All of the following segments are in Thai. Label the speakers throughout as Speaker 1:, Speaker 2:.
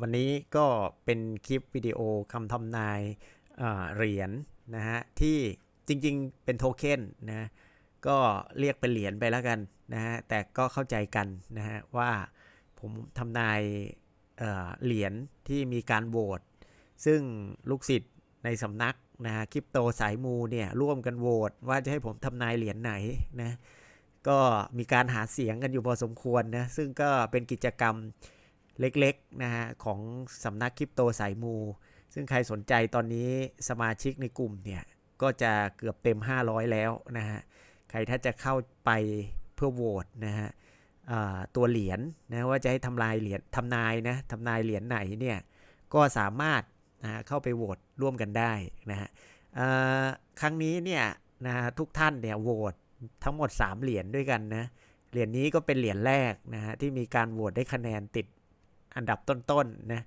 Speaker 1: วันนี้ก็เป็นคลิปวิดีโอคำทำนายเหรียญนะฮะที่จริงๆเป็นโทเค็นนะก็เรียกเป็นเหรียญไปแล้วกันนะฮะแต่ก็เข้าใจกันนะฮะว่าผมทำนายเอ่อเหรียญที่มีการโหวตซึ่งลูกศิษย์ในสำนักนะฮะคริปโตสายมูเนี่ยร่วมกันโหวตว่าจะให้ผมทำนายเหรียญไหนนะก็มีการหาเสียงกันอยู่พอสมควรนะซึ่งก็เป็นกิจกรรม เล็กๆนะฮะของสำนักคริปโตสายมู ซึ่งใครสนใจตอนนี้สมาชิกในกลุ่มเนี่ยก็จะเกือบเต็ม 500 แล้วนะฮะใครถ้าจะเข้าไปเพื่อโหวตนะฮะตัวเหรียญนะว่าจะให้ทำลายเหรียญทำนายนะทำนายเหรียญไหนเนี่ยก็สามารถนะเข้าไปโหวตร่วมกันได้นะฮะครั้งนี้เนี่ยนะฮะทุกท่านเนี่ยโหวตทั้งหมด 3 เหรียญด้วยกันนะเหรียญนี้ก็เป็นเหรียญแรกนะฮะที่มีการโหวตได้คะแนนติด อันดับต้นๆนะ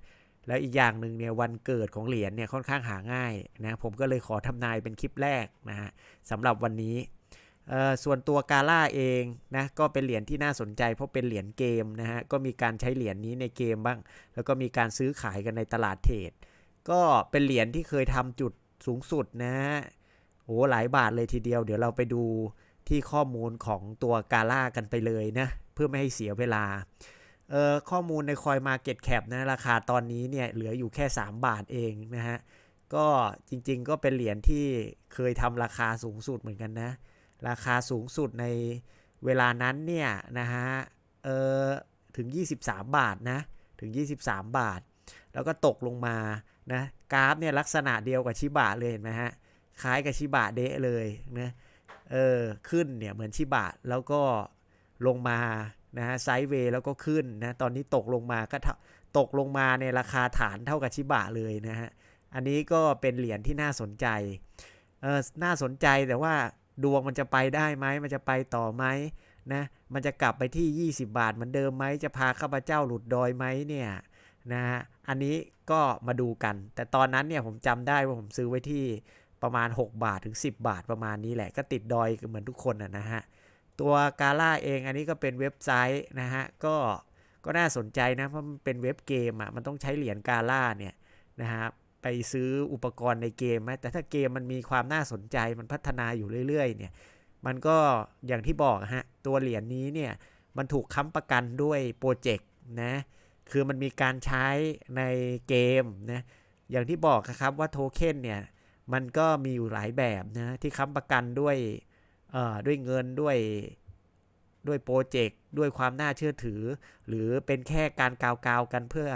Speaker 1: แล้วอีกอย่างหนึ่งเนี่ยวันเกิดของเหรียญเนี่ยค่อนข้างหาง่ายนะผมก็เลยขอทำนายเป็นคลิปแรกนะฮะสำหรับวันนี้ส่วนตัวกาล่าเองนะก็เป็นเหรียญที่น่าสนใจเพราะเป็นเหรียญเกมนะฮะก็มีการใช้เหรียญนี้ในเกมบ้าง แล้วก็มีการซื้อขายกันในตลาดเทรดก็เป็นเหรียญที่เคยทำจุดสูงสุดนะฮะโอ้หลายบาทเลยทีเดียว เดี๋ยวเราไปดูที่ข้อมูลของตัวกาล่ากันไปเลยนะเพื่อไม่ให้เสียเวลา ข้อมูลในคอย Market Cap นะราคาตอนนี้เนี่ยเหลืออยู่แค่ 3 บาทเองนะฮะ ก็จริงๆก็เป็นเหรียญที่เคยทำราคาสูงสุดเหมือนกันนะ ราคาสูงสุดในเวลานั้นเนี่ยนะฮะเออถึง 23 บาทนะถึง 23 บาท แล้วก็ตกลงมานะกราฟเนี่ยลักษณะเดียวกับชิบะเลยเห็นไหมฮะคล้ายกับชิบะเดะเลยนะเออขึ้นเนี่ยเหมือนชิบะแล้วก็ลงมา นะฮะไซด์เวย์แล้วก็ขึ้นนะตอนนี้ตกลงมาก็ตกลงมาในราคาฐานเท่ากับชิบะเลยนะฮะอันนี้ก็เป็นเหรียญที่น่าสนใจเออน่าสนใจแต่ว่าดวงมันจะไปได้ไหมมันจะไปต่อไหมนะมันจะกลับไปที่ 20 บาทเหมือนเดิมไหมจะพาข้าพเจ้าหลุดดอยไหมเนี่ยนะฮะอันนี้ก็มาดูกัน แต่ตอนนั้นเนี่ยผมจำได้ว่าผมซื้อไว้ที่ประมาณ 6 บาทถึง 10 บาทประมาณนี้แหละก็ติดดอยเหมือนทุกคนนะฮะ ตัวกาล่าเองอันนี้ก็เป็นเว็บไซต์นะฮะก็ก็น่าสนใจนะเพราะมันเป็นเว็บเกมอะมันต้องใช้เหรียญกาล่าเนี่ยนะฮะไปซื้ออุปกรณ์ในเกมไหมแต่ถ้าเกมมันมีความน่าสนใจมันพัฒนาอยู่เรื่อยๆเนี่ยมันก็อย่างที่บอกฮะตัวเหรียญนี้เนี่ยมันถูกค้ำประกันด้วยโปรเจกต์นะคือมันมีการใช้ในเกมนะอย่างที่บอกครับว่าโทเค็นเนี่ยมันก็มีอยู่หลายแบบนะที่ค้ำประกันด้วย ด้วยเงินด้วยด้วยโปรเจกต์ด้วยความน่าเชื่อถือ หรือเป็นแค่การกาวกาวกันเพื่อ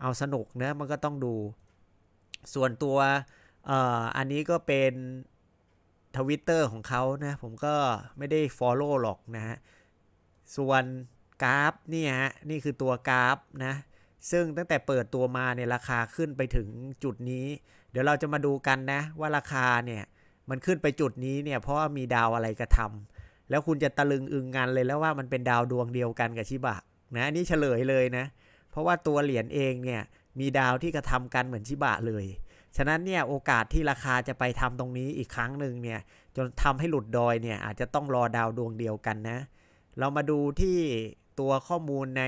Speaker 1: เอาสนุกนะมันก็ต้องดู ส่วนตัวเอ่ออันนี้ก็เป็นทวิตเตอร์ของเขานะ ผมก็ไม่ได้ Follow หรอกนะฮะ ส่วนกราฟนี่ฮะ นี่คือตัวกราฟนะ ซึ่งตั้งแต่เปิดตัวมาเนี่ยราคาขึ้นไปถึงจุดนี้ เดี๋ยวเราจะมาดูกันนะว่าราคาเนี่ย มันขึ้นไปจุดนี้เนี่ยเพราะว่ามีดาวอะไรกระทำแล้วคุณจะตะลึงอึงงันเลยแล้วว่ามันเป็นดาวดวงเดียวกันกับชิบะนะนนี้เฉลยเลยนะ เพราะว่าตัวเหรียญเองเนี่ยมีดาวที่กระทำกันเหมือนชิบะเลย ฉะนั้นเนี่ยโอกาสที่ราคาจะไปทำตรงนี้อีกครั้งหนึ่งเนี่ยจนทำให้หลุดดอยเนี่ยอาจจะต้องรอดาวดวงเดียวกันนะ เรามาดูที่ตัวข้อมูลใน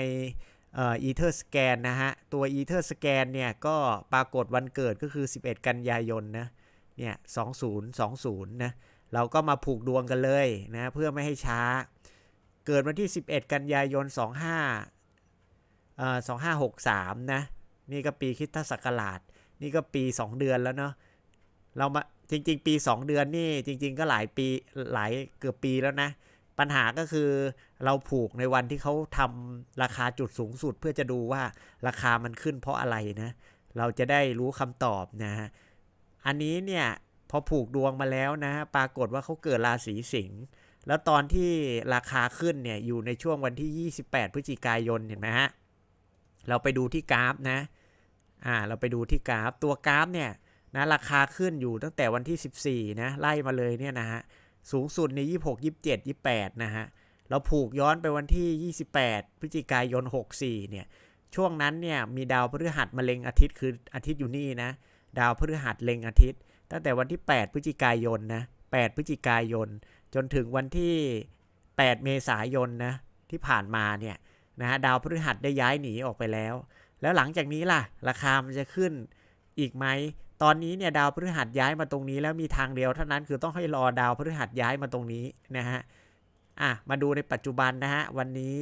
Speaker 1: เอ่อ Ether Scan นะฮะ ตัว Ether Scan เนี่ยก็ปรากฏวันเกิดก็คือ 11 กันยายนนะ เนี่ย2020นะเราก็มาผูกดวงกันเลยนะเพื่อไม่ให้ช้า เกิดวันที่ 11 กันยายน 25เอ่อ2563 นะ นี่ก็ปีคริสตศักราช นี่ก็ปี 2 เดือนแล้วเนาะเรามาจริง ๆ ปี 2 เดือนนี่จริง ๆ ก็หลายปีหลายเกือบปีแล้วนะ ปัญหาก็คือเราผูกในวันที่เขาทำราคาจุดสูงสุด เพื่อจะดูว่าราคามันขึ้นเพราะอะไรนะ เราจะได้รู้คำตอบนะฮะ อันนี้เนี่ยพอผูกดวงมาแล้วนะ ปรากฏว่าเขาเกิดราศีสิงห์แล้วตอนที่ราคาขึ้นเนี่ยอยู่ในช่วงวันที่ 28 พฤศจิกายนเห็นไหมฮะเราไปดูที่กราฟนะอ่าเราไปดูที่กราฟตัวกราฟเนี่ยนะราคาขึ้นอยู่ตั้งแต่วันที่ 14นะไล่มาเลยเนี่ยนะฮะสูงสุดใน 26 27 28 นะฮะเราผูกย้อนไปวันที่ 28 พฤศจิกายน 64 เนี่ยช่วงนั้นเนี่ยมีดาวพฤหัสมาเล็งอาทิตย์คืออาทิตย์อยู่นี่นะ ดาวพฤหัสเล็งอาทิตย์ ตั้งแต่วันที่ 8 พฤศจิกายนนะ8พฤศจิกายน จนถึงวันที่ 8 เมษายนนะที่ผ่านมาเนี่ยนะฮะดาวพฤหัสได้ย้ายหนีออกไปแล้ว แล้วหลังจากนี้ล่ะ ราคามันจะขึ้นอีกไหมตอนนี้เนี่ยดาวพฤหัสย้ายมาตรงนี้แล้วมีทางเดียวเท่านั้นคือต้องให้รอดาวพฤหัสย้ายมาตรงนี้นะฮะอะมาดูในปัจจุบันนะฮะวันนี้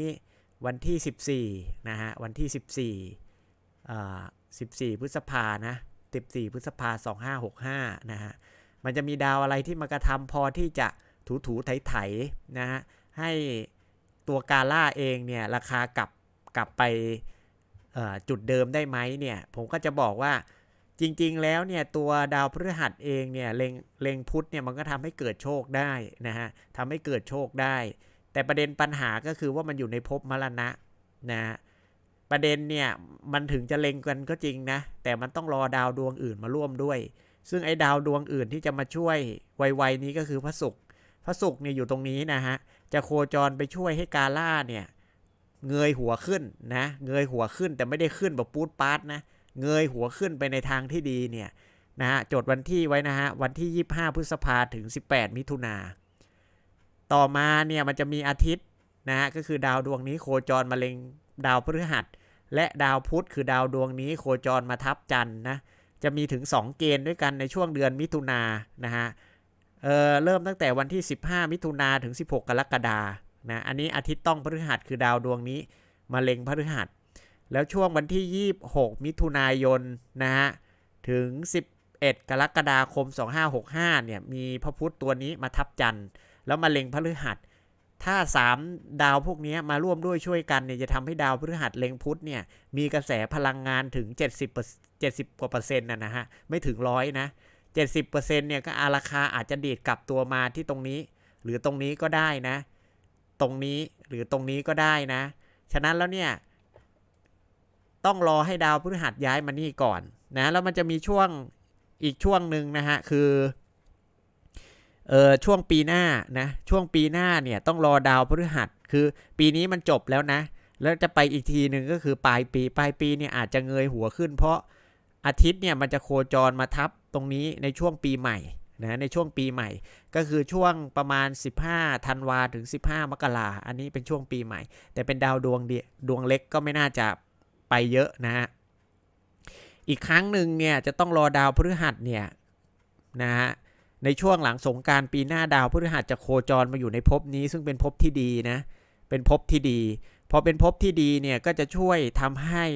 Speaker 1: วันที่ 14นะฮะวันที่ 14อ่า14 พฤษภานะ 14 พฤษภา2565นะฮะ มันจะมีดาวอะไรที่มากระทำพอที่จะถูถูไถไถนะฮะ ให้ตัวกาล่าเองเนี่ยราคากลับกลับไปจุดเดิมได้ไหมเนี่ย ผมก็จะบอกว่าจริง ๆ แล้วเนี่ยตัวดาวพฤหัสเองเนี่ยเลงเลงพุธเนี่ยมันก็ทำให้เกิดโชคได้นะฮะทำให้เกิดโชคได้ แต่ประเด็นปัญหาก็คือว่ามันอยู่ในภพมรณะนะฮะ ประเด็นเนี่ยมันถึงจะเล็งกันก็จริงนะ แต่มันต้องรอดาวดวงอื่นมาร่วมด้วย ซึ่งไอ้ดาวดวงอื่นที่จะมาช่วยไวๆนี้ก็คือพระศุกร์พระศุกร์เนี่ยอยู่ตรงนี้นะฮะจะโคจรไปช่วยให้กาล่าเนี่ยเงยหัวขึ้นนะเงยหัวขึ้นแต่ไม่ได้ขึ้นแบบปูดปาร์ตนะเงยหัวขึ้นไปในทางที่ดีเนี่ยนะฮะจดวันที่ไว้นะฮะวันที่ 25 พฤษภาถึง 18 มิถุนาต่อมาเนี่ยมันจะมีอาทิตย์นะฮะก็คือดาวดวงนี้โคจรมาเล็งดาวพฤหัส และดาวพุธคือดาวดวงนี้โคจรมาทับจันทร์นะ จะมีถึง 2 เกณฑ์ด้วยกันในช่วงเดือนมิถุนานะฮะเเริ่มตั้งแต่วันที่ 15 มิถุนาถึง 16 กรกฎานะ อันนี้อาทิตย์ต้องพฤหัสคือดาวดวงนี้มาเล็งพฤหัส แล้วช่วงวันที่ 26 มิถุนายนนะฮะ ถึง 11 กรกฎาคม 2565 เนี่ย มีพระพุธตัวนี้มาทับจันทร์แล้วมาเล็งพฤหัส ถ้า 3 ดาวพวกนี้มาร่วมด้วยช่วยกันเนี่ยจะทำให้ดาวพฤหัสเล็งพุธเนี่ยมีกระแสพลังงานถึง 70 70กว่าเปอร์เซ็นต์นะนะฮะไม่ถึงร้อยนะ 70เปอร์เซ็นต์เนี่ยก็อาราคาอาจจะดีดกลับตัวมาที่ตรงนี้ หรือตรงนี้ก็ได้นะ ตรงนี้หรือตรงนี้ก็ได้นะ ฉะนั้นแล้วเนี่ย ต้องรอให้ดาวพฤหัสย้ายมานี่ก่อนนะแล้วมันจะมีช่วงอีกช่วงหนึ่งนะฮะคือ เออช่วงปีหน้านะช่วงปีหน้าเนี่ยต้องรอดาวพฤหัส คือปีนี้มันจบแล้วนะ แล้วจะไปอีกทีหนึ่งก็คือปลายปีปลายปีเนี่ยอาจจะเงยหัวขึ้น เพราะอาทิตย์เนี่ยมันจะโคจรมาทับตรงนี้ในช่วงปีใหม่นะในช่วงปีใหม่ก็คือช่วงประมาณ 15ธันวาถึง 15 มกราอันนี้เป็นช่วงปีใหม่ แต่เป็นดาวดวงเดียดวงเล็กก็ไม่น่าจะไปเยอะนะฮะอีกครั้งหนึ่งเนี่ยจะต้องรอดาวพฤหัสเนี่ยนะฮะ ในช่วงหลังสงการปีหน้าดาวพฤหัสจะโคจรมาอยู่ในภพนี้ ซึ่งเป็นภพที่ดีนะ เป็นภพที่ดี พอเป็นภพที่ดีเนี่ยก็จะช่วยทำให้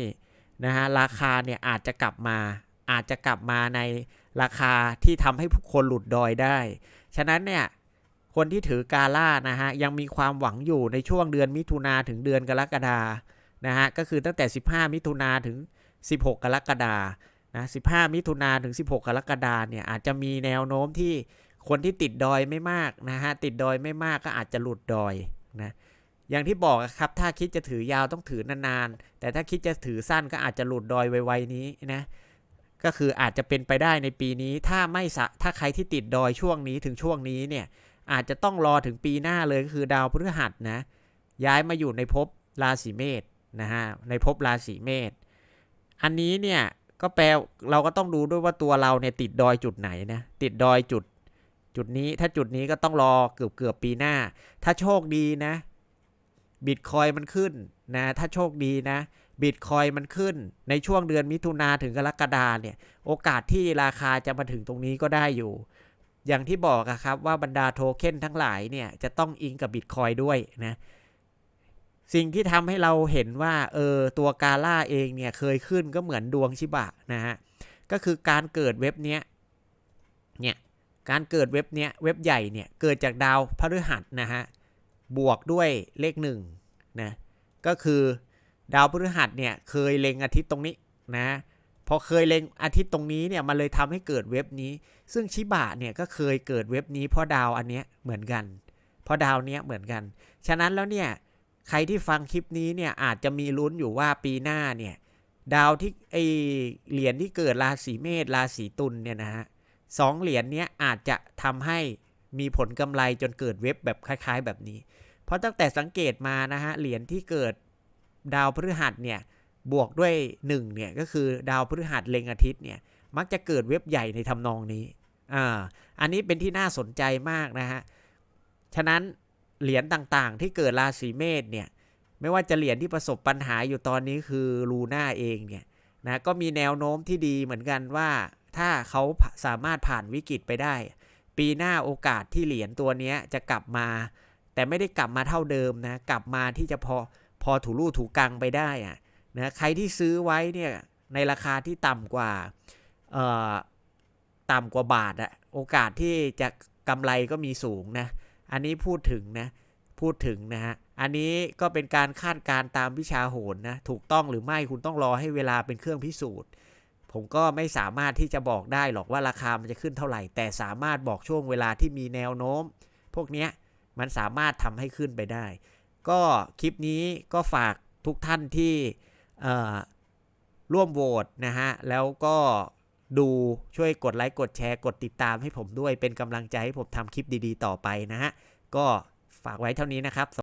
Speaker 1: นะฮะราคาเนี่ยอาจจะกลับมา อาจจะกลับมาในราคาที่ทำให้ผู้คนหลุดดอยได้ ฉะนั้นเนี่ยคนที่ถือกาล่านะฮะยังมีความหวังอยู่ในช่วงเดือนมิถุนาถึงเดือนกรกฎานะฮะก็คือตั้งแต่ 15 มิถุนาถึง 16 กรกฎา นะ15 มิถุนาถึง 16 กรกฎาเนี่ยอาจจะมีแนวโน้มที่คนที่ติดดอยไม่มากนะฮะติดดอยไม่มากก็อาจจะหลุดดอยนะอย่างที่บอกครับถ้าคิดจะถือยาวต้องถือนานๆ แต่ถ้าคิดจะถือสั้นก็อาจจะหลุดดอยไวๆนี้นะก็คืออาจจะเป็นไปได้ในปีนี้ถ้าไม่สะถ้าใครที่ติดดอยช่วงนี้ถึงช่วงนี้เนี่ยอาจจะต้องรอถึงปีหน้าเลยก็คือดาวพฤหัสนะย้ายมาอยู่ในภพราศีเมษนะฮะในภพราศีเมษอันนี้เนี่ย ก็แปลเราก็ต้องดูด้วยว่าตัวเราเนี่ยติดดอยจุดไหนนะ ติดดอยจุดจุดนี้ ถ้าจุดนี้ก็ต้องรอเกือบเกือบปีหน้า ถ้าโชคดีนะบิตคอยมันขึ้นนะ ถ้าโชคดีนะบิตคอยมันขึ้น ในช่วงเดือนมิถุนาถึงกรกฎาเนี่ย โอกาสที่ราคาจะมาถึงตรงนี้ก็ได้อยู่ อย่างที่บอกครับว่าบรรดาโทเค็นทั้งหลายเนี่ยจะต้องอิงกับบิตคอยด้วยนะ สิ่งที่ทำให้เราเห็นว่าเออตัวกาล่าเองเนี่ยเคยขึ้นก็เหมือนดวงชิบะนะฮะก็คือการเกิดเว็บเนี้ยเนี่ยการเกิดเว็บเนี้ยเว็บใหญ่เนี่ยเกิดจากดาวพฤหัสนะฮะบวกด้วยเลขหนึ่งนะก็คือดาวพฤหัสเนี่ยเคยเล็งอาทิตย์ตรงนี้นะพอเคยเล็งอาทิตย์ตรงนี้เนี่ยมันเลยทำให้เกิดเว็บนี้ ซึ่งชิบะเนี่ยก็เคยเกิดเว็บนี้เพราะดาวอันเนี้ยเหมือนกัน เพราะดาวเนี้ยเหมือนกัน ฉะนั้นแล้วเนี่ย ใครที่ฟังคลิปนี้เนี่ยอาจจะมีลุ้นอยู่ว่าปีหน้าเนี่ยดาวที่ไอเหรียญที่เกิดราศีเมษราศีตุลเนี่ยนะฮะสองเหรียญเนี้ยอาจจะทำให้มีผลกำไรจนเกิดเว็บแบบคล้าย ๆ แบบนี้ เพราะตั้งแต่สังเกตมานะฮะเหรียญที่เกิดดาวพฤหัสเนี่ยบวกด้วย1เนี่ยก็คือดาวพฤหัสเล็งอาทิตย์เนี่ยมักจะเกิดเว็บใหญ่ในทำนองนี้อ่าอันนี้เป็นที่น่าสนใจมากนะฮะฉะนั้น เหรียญต่างๆ ที่เกิดราศีเมษเนี่ยไม่ว่าจะเหรียญที่ประสบปัญหาอยู่ตอนนี้คือลูน่าเองเนี่ยนะก็มีแนวโน้มที่ดีเหมือนกันว่าถ้าเขาสามารถผ่านวิกฤตไปได้ ปีหน้าโอกาสที่เหรียญตัวนี้จะกลับมา แต่ไม่ได้กลับมาเท่าเดิมนะกลับมาที่จะพอพอถูรูถูกังไปได้อะนะใครที่ซื้อไว้เนี่ยในราคาที่ต่ำกว่าเอ่อต่ำกว่าบาทอะโอกาสที่จะกำไรก็มีสูงนะ อันนี้พูดถึงนะพูดถึงนะฮะอันนี้ก็เป็นการคาดการณ์ตามวิชาโหรนะถูกต้องหรือไม่คุณต้องรอให้เวลาเป็นเครื่องพิสูจน์ ผมก็ไม่สามารถที่จะบอกได้หรอกว่าราคามันจะขึ้นเท่าไหร่ แต่สามารถบอกช่วงเวลาที่มีแนวโน้ม พวกเนี้ยมันสามารถทำให้ขึ้นไปได้ ก็คลิปนี้ก็ฝากทุกท่านที่ร่วมโหวตนะฮะแล้วก็ ดูช่วยกดไลค์กดแชร์กดติดตามให้ผมด้วยเป็นกำลังใจให้ผมทำคลิปดีๆ ต่อไปนะฮะก็ฝากไว้เท่านี้นะครับ